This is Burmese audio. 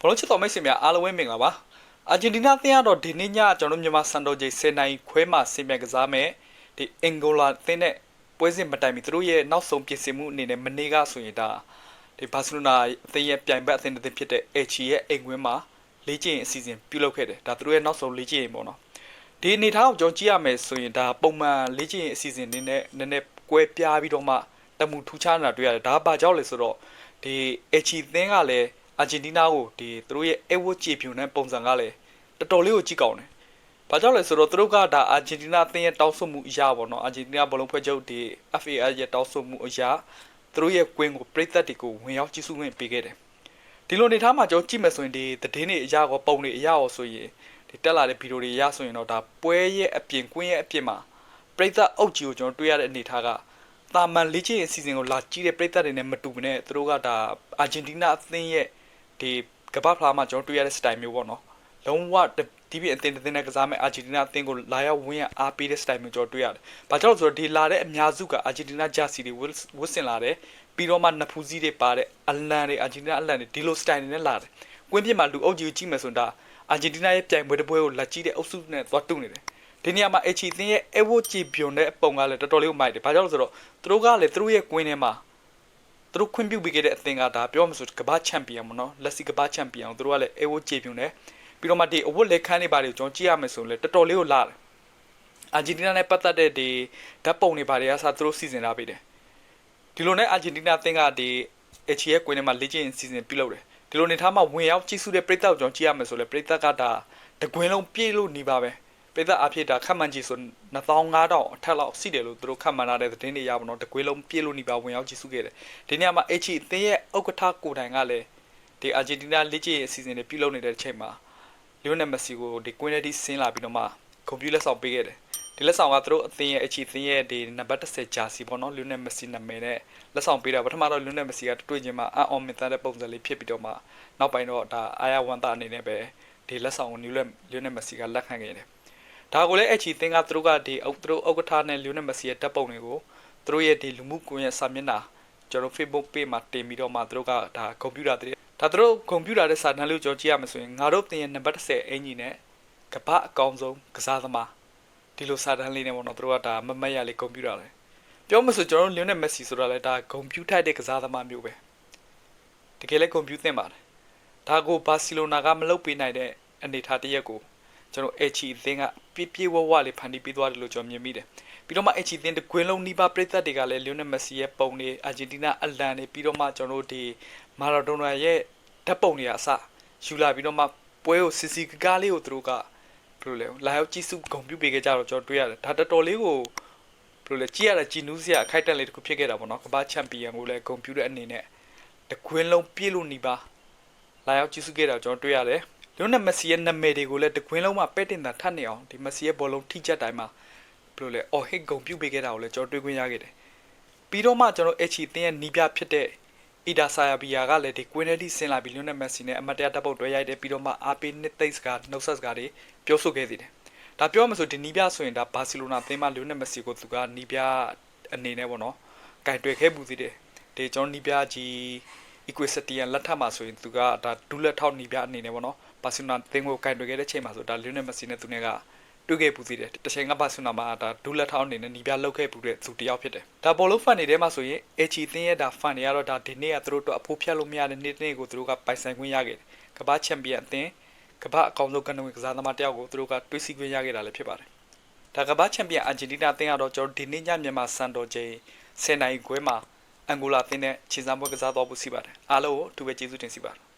ဘလုံးချစ်တော်မိတ်ဆွေများအားလုံးပဲမင်္ဂလာပါအာဂျင်တီးနားသင်းကတော့ဒီနေ့ညကျွန်တော်တို့မြန်မာစံတော်ချိန်10နိုင်ခွဲမှာဆင်ပြန်ကစားမယ်ဒီအင်ဂိုလာသင်းနဲ့ပွဲစဉ်မတိုင်မီသူတို့ရဲ့နောက်ဆုံးပြင်ဆင်မှုအနေနဲ့မနေ့ကဆိုရင်ဒါဒီဘာစီလိုနာအသင်းရဲ့ပြိုင်ဘက်အသင်းတစ်သင်းဖြစ်တဲ့ H ရဲ့အိမ်ကွင်းမှာလေ့ကျင့်အစီအစဉ်ပြုလုပ်ခဲ့တယ်ဒါသူတို့ရဲ့နောက်ဆုံးလေ့ကျင့်ရင်ပေါ့နော်ဒီအနေထားကိုကျွန်တော်ကြည့်ရမယ်ဆိုရင်ဒါပုံမှန်လေ့ကျင့်အစီအစဉ်တွေနဲ့နည်းနည်းကွဲပြားပြီးတော့မှတမှုထူးခြားနေတာတွေ့ရတယ်ဒါဘာကြောင့်လဲဆိုတော့ဒီ H သင်းကလည်း အာဂျင်တီးနားကိုဒီသူတို့ရဲ့အဝတ်ကြည်ဖြူနဲ့ပုံစံကလည်းတော်တော်လေးကိုကြည့်ကောင်းတယ်။ဘာကြောင့်လဲဆိုတော့သူတို့ကဒါအာဂျင်တီးနားအသင်းရဲ့တောင်းဆိုမှုအရာပေါ့နော်။အာဂျင်တီးနားဘလုံးဖွဲ့ချုပ်ဒီ FAL ရဲ့တောင်းဆိုမှုအရာသူတို့ရဲ့ကွင်းကိုပြည်သက်တွေကိုဝင်ရောက်ကြည့်ရှုခွင့်ပေးခဲ့တယ်။ဒီလိုနေထားမှာကျွန်တော်ကြည့်မယ်ဆိုရင်ဒီသတင်းတွေအရာကောပုံတွေအရာရောဆိုရင်ဒီတက်လာတဲ့ဗီဒီယိုတွေအရဆိုရင်တော့ဒါပွဲရဲ့အပြင်ကွင်းရဲ့အပြင်မှာပြည်သက်အုပ်ကြီးကိုကျွန်တော်တွေ့ရတဲ့အနေထားကတာမန်လေ့ကျင့်အစီအစဉ်ကိုလာကြည့်တဲ့ပြည်သက်တွေနဲ့မတူဘဲနဲ့သူတို့ကဒါအာဂျင်တီးနားအသင်းရဲ့ ဒီကမ္ဘာဖလားမှာကျွန်တော်တွေ့ရတဲ့ style မျိုးပေါ့နော်လုံးဝဒီပြအသင်းတစ်သင်းနဲ့ကစားမဲ့အာဂျင်တီးနားအသင်းကိုလာရောက်ဝင်ရအားပေးတဲ့ style မျိုးကျွန်တော်တွေ့ရတယ်။ဘာကြောင့်လဲဆိုတော့ဒီလာတဲ့အများစုကအာဂျင်တီးနားဂျာစီတွေဝတ်ဆင်လာတယ်ပြီးတော့မှနဖူးစည်းတွေပါတဲ့အလန်တွေအာဂျင်တီးနားအလန်တွေဒီလို style တွေနဲ့လာတယ်။ကွင်းပြစ်မှာလူအုပ်ကြီးကိုကြည့်မယ်ဆိုတော့အာဂျင်တီးနားရဲ့ပြိုင်ပွဲတစ်ပွဲကိုလက်ကြည့်တဲ့အုပ်စုနဲ့သွားတူနေတယ်။ဒီနေရာမှာ H သင်းရဲ့အဝတ်ကြည်ပြွန်တဲ့ပုံကလည်းတော်တော်လေးကိုမိုက်တယ်။ဘာကြောင့်လဲဆိုတော့သူတို့ကလည်းသူတို့ရဲ့ကွင်းထဲမှာ သူတို့ခွင့်ပြုပေးခဲ့တဲ့အသင်းကဒါပြောမှဆိုကမ္ဘာချန်ပီယံပေါ့နော်လက်စီကမ္ဘာချန်ပီယံသူတို့ကလည်းအဝတ်ကြေပြုံတယ်ပြီးတော့မှဒီအဝတ်လက်ခန်းတွေပါတယ်ကျွန်တော်ကြည့်ရမယ်ဆိုရင်လည်းတော်တော်လေးကိုလာတယ်အာဂျင်တီးနားနဲ့ပတ်သက်တဲ့ဒီဓာတ်ပုံတွေပါတယ်အစားသူတို့စီစဉ်ထားပေးတယ်ဒီလိုနဲ့အာဂျင်တီးနားအသင်းကဒီအချီရဲ့ကွင်းထဲမှာလေ့ကျင့်စီစဉ်ပြုလုပ်တယ်ဒီလိုနေထားမှာဝင်ရောက်ကြည့်စုတဲ့ပရိသတ်ကိုကျွန်တော်ကြည့်ရမယ်ဆိုလဲပရိသတ်ကဒါတကွင်းလုံးပြည့်လို့နေပါပဲ ပရိသတ်အဖြစ်ဒါခက်မှန်ကြည့်ဆို2500အထက်လောက်ရှိတယ်လို့သူတို့ခက်မှန်လာတဲ့သတင်းတွေရပါတော့တကွေးလုံးပြည့်လို့နေပါဝင်ရောက်ကြည့်စုခဲ့တယ်ဒီနေရာမှာ H အသင်းရဲ့ဥက္ကဋ္ဌကိုတိုင်ကလည်းဒီအာဂျင်တီးနားလက်ကျရဲ့အစီအစဉ်တွေပြုလုပ်နေတဲ့အချိန်မှာလီယိုနယ်မက်ဆီကိုဒီကွင်းလက်တီဆင်းလာပြီးတော့မှကွန်ပျူတာလက်ဆောင်ပေးခဲ့တယ်ဒီလက်ဆောင်ကသူတို့အသင်းရဲ့ H အသင်းရဲ့ဒီနံပါတ်10ဂျာစီပေါ့နော်လီယိုနယ်မက်ဆီနာမည်နဲ့လက်ဆောင်ပေးတာပထမတော့လီယိုနယ်မက်ဆီကတွေ့ချင်းမှာအန်အော်မင်သားတဲ့ပုံစံလေးဖြစ်ပြီးတော့မှနောက်ပိုင်းတော့ဒါအာယာဝန်တာအနေနဲ့ပဲဒီလက်ဆောင်ကိုလီယိုနယ်မက်ဆီကလက်ခံခဲ့တယ် ဒါကိုလည်းအချီသင်ကသူတို့ကဒီအုပ်သူတို့ဥက္ကဋ္ဌနဲ့လီယိုနယ်မက်ဆီရဲ့တပ်ပုံတွေကိုသူတို့ရဲ့ဒီလူမှုကွန်ရက်စာမျက်နှာကျွန်တော် Facebook page မှာတင်ပြီးတော့မှသူတို့ကဒါကွန်ပျူတာတွေဒါသူတို့ကွန်ပျူတာတဲ့စာတမ်းလေးကိုကျွန်တော်ကြည့်ရမယ်ဆိုရင်ငါတို့တင်ရဲ့နံပါတ်10အင်ဂျီနဲ့ကပအကောင်ဆုံးကစားသမားဒီလိုစာတမ်းလေးနဲ့ပေါ့နော်သူတို့ကဒါမမတ်ရလေးကွန်ပျူတာလေပြောမှဆိုကျွန်တော်လီယိုနယ်မက်ဆီဆိုတာလည်းဒါကွန်ပျူတာတဲ့ကစားသမားမျိုးပဲတကယ်လည်းကွန်ပျူတာသင်ပါတယ်ဒါကိုဘာစီလိုနာကမလုပ်ပေးနိုင်တဲ့အနေထားတစ်ရက်ကို ကျွန်တော် H အသင်းကပြပြဝဝလေးဖန်တီးပေးသွားတယ်လို့ကျွန်တော်မြင်မိတယ်ပြီးတော့မှ H အသင်းတကွင်းလုံးနီးပါးပြည်သက်တွေကလည်းလီယိုနယ်မက်ဆီရဲ့ပုံတွေအာဂျင်တီးနားအလန်တွေပြီးတော့မှကျွန်တော်တို့ဒီမာရာဒိုနာရဲ့ဓာတ်ပုံတွေအစယူလာပြီးတော့မှပွဲကိုစီစီကားလေးကိုသူတို့ကဘယ်လိုလဲလာရောက်ကြည့်စုဂုံပြုပေးခဲ့ကြတော့ကျွန်တော်တွေ့ရတယ်ဒါတော်တော်လေးကိုဘယ်လိုလဲကြည့်ရတဲ့ကြည်နူးစရာအခိုက်အတန့်လေးတစ်ခုဖြစ်ခဲ့တာပေါ့နော်ကမ္ဘာချန်ပီယံကိုလည်းဂုံပြုတဲ့အနေနဲ့တကွင်းလုံးပြည့်လို့နီးပါးလာရောက်ကြည့်စုခဲ့တာကျွန်တော်တွေ့ရတယ် လျိုနယ်မက်ဆီရဲ့နာမည်တွေကိုလည်းတကွင်းလုံးမှာပဲ့တင်တာထပ်နေအောင်ဒီမက်ဆီရဲ့ဘောလုံးထိချက်တိုင်းမှာဘယ်လိုလဲအော်ဟစ်ဂုံပြုတ်ပေးခဲ့တာကိုလည်းကျွန်တော်တွေ့ခွင့်ရခဲ့တယ်ပြီးတော့မှကျွန်တော်အချီတင်းရဲ့နီးပြဖြစ်တဲ့အီဒါဆာယာဘီယာကလည်းဒီကွင်းနယ်တီဆင်လာပြီးလျိုနယ်မက်ဆီနဲ့အမတ်တရားတပ်ပုတ်တွဲရိုက်တယ်ပြီးတော့မှအာပီနစ်သိတ်စကနှုတ်ဆက်စကားတွေပြောဆိုခဲ့သေးတယ်ဒါပြောမှဆိုဒီနီးပြဆိုရင်ဒါဘာစီလိုနာအသင်းမှလျိုနယ်မက်ဆီကိုသူကနီးပြအနေနဲ့ပေါ့နော်ကင်တွယ်ခဲ့ပူသေးတယ်ဒီကျွန်တော်နီးပြကြီး Equestrian လက်ထပ်မှာဆိုရင်သူကဒါဒူးလက်ထောက်နီးပြအနေနဲ့ပေါ့နော်ဘာစီလိုနာသင်းကိုကင်တွယ်ခဲ့တဲ့ချိန်မှာဆိုဒါလီယိုနယ်မက်ဆီနဲ့သူနဲ့ကတွေ့ခဲ့ပူသေးတယ်တချိန်ကဘာစီလိုနာမှာဒါဒူးလက်ထောက်အနေနဲ့နီးပြလောက်ခဲ့ပူတဲ့သူတယောက်ဖြစ်တယ်ဒါဘောလုံးဖန်တွေထဲမှာဆိုရင် H သင်းရဲ့ဒါဖန်တွေကတော့ဒါဒီနေ့ကသူတို့တော့အဖိုးဖြတ်လို့မရတဲ့နေ့တစ်နေ့ကိုသူတို့ကပိုင်ဆိုင်ခွင့်ရခဲ့တယ်ကမ္ဘာချန်ပီယံအသင်းကမ္ဘာအကောင်ဆုံးကန်ဝင်ကစားသမားတယောက်ကိုသူတို့ကတွေးစီခွင့်ရခဲ့တာလည်းဖြစ်ပါတယ်ဒါကမ္ဘာချန်ပီယံအာဂျင်တီးနာအသင်းကတော့ကျွန်တော်ဒီနေ့ညမြန်မာစံတော်ချိန်10နိုင်ခွဲမှာ အန်ဂိုလာအသင်းနဲ့ခြေစမ်းပွဲကစားတော့ဖို့ရှိပါတယ်အားလုံးကိုအထူးပဲကျေးဇူးတင်စီပါတယ်